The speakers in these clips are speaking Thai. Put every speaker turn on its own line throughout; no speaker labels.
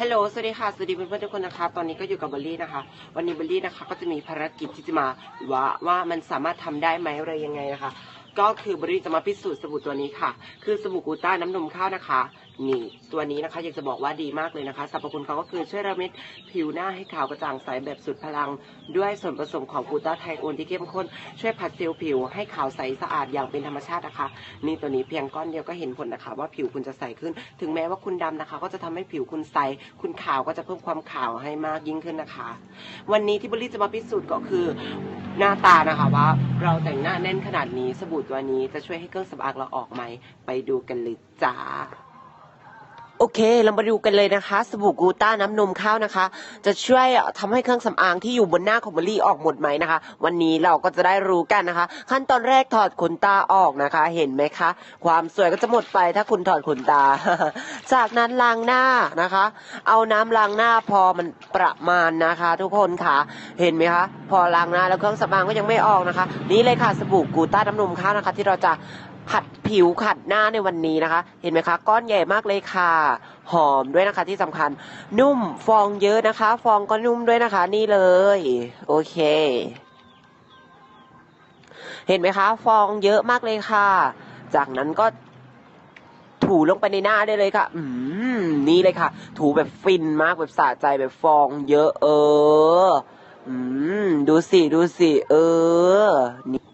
ฮัลโหล สวัสดีค่ะ สวัสดีเพื่อนๆทุกคนนะคะ ตอนนี้ก็อยู่กับเบลลี่นะคะ วันนี้เบลลี่นะคะก็จะมีภารกิจที่จะมาว่าว่ามันสามารถทำได้ไหมอะไรยังไงนะคะ ก็คือบลลี่จะมาพิสูจน์สบู่ตัวนี้ค่ะ คือสบู่กูต้าน้ำนมข้าวนะคะ นี่ตัวนี้นะคะอยากจะบอกว่าดีมากเลยนะคะสรรพคุณเขาก็คือช่วยระมิดผิวหน้าให้ขาวกระจ่างใสแบบสุดพลัง ด้วยส่วนผสมของกูต้าไทโอนที่เข้มข้น ช่วยผัดเซลล์ผิวให้ขาวใสสะอาดอย่างเป็นธรรมชาตินะคะ นี่ตัวนี้เพียงก้อนเดียวก็เห็นผลนะคะ ว่าผิวคุณจะใสขึ้น ถึงแม้ว่าคุณดำนะคะ ก็จะทำให้ผิวคุณใส คุณขาวก็จะเพิ่มความขาวให้มากยิ่งขึ้นนะคะ วันนี้ที่บุลลี่จะมาพิสูจน์ก็คือ หน้าตานะคะว่า เราแต่งหน้าแน่นขนาดนี้สบู่ตัวนี้จะช่วยให้เครื่องสำอางเราออกไหมไปดูกันเลยจ้า เค เรามาดูกันเลยนะคะ สบู่กูต้าน้ำนมข้าวนะคะ จะช่วยทำให้เครื่องสำอางที่อยู่บนหน้าของเบลลี่ออกหมดไหมนะคะ วันนี้เราก็จะได้รู้กันนะคะ ขั้นตอนแรกถอดขนตาออกนะคะ เห็นไหมคะ ความสวยก็จะหมดไปถ้าคุณถอดขนตา จากนั้นล้างหน้านะคะ เอาน้ำล้างหน้าพอมันประมาณนะคะ ทุกคนค่ะ เห็นไหมคะ พอล้างหน้าแล้วเครื่องสำอางก็ยังไม่ออกนะคะ นี่เลยค่ะสบู่กูต้าน้ำนมข้าวนะคะ ที่เราจะ ขัดผิวขัดหน้าในวันนี้นะคะ เห็นไหมคะ ก้อนใหญ่มากเลยค่ะ หอมด้วยนะคะที่สำคัญ นุ่มฟองเยอะนะคะ ฟองก็นุ่มด้วยนะคะ นี่เลย โอเค เห็นไหมคะ ฟองเยอะมากเลยค่ะ จากนั้นก็ถูลงไปในหน้าได้เลยค่ะ อืม นี่เลยค่ะ ถูแบบฟินมากแบบสะใจแบบฟองเยอะ เออ อืม ดูสิ ดูสิ เออนี่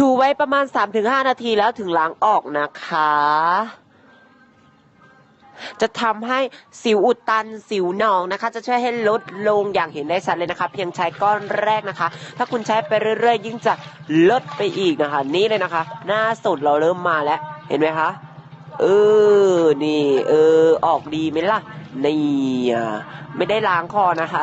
ถูไว้ประมาณ 3-5 นาทีแล้วถึงล้างออกนะคะ จะทำให้สิวอุดตันสิวหนองนะคะ จะช่วยให้ลดลงอย่างเห็นได้ชัดเลยนะคะ เพียงใช้ก้อนแรกนะคะ ถ้าคุณใช้ไปเรื่อยๆ ยิ่งจะลดไปอีกนะคะ นี่เลยนะคะ หน้าสดเราเริ่มมาแล้ว เห็นไหมคะเออ นี่ เออ ออกดีไหมล่ะ นี่ไม่ได้ล้างคอนะคะ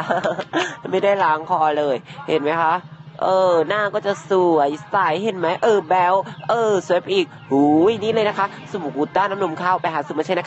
ไม่ได้ล้างคอเลย เห็นไหมคะ เออ หน้าก็จะสวยใสเห็นไหมเออแบลเออ สวยไปอีกหูยนี่เลยนะคะ สบู่กูต้าน้ำนมข้าวไปหาซื้อมาใช้นะคะ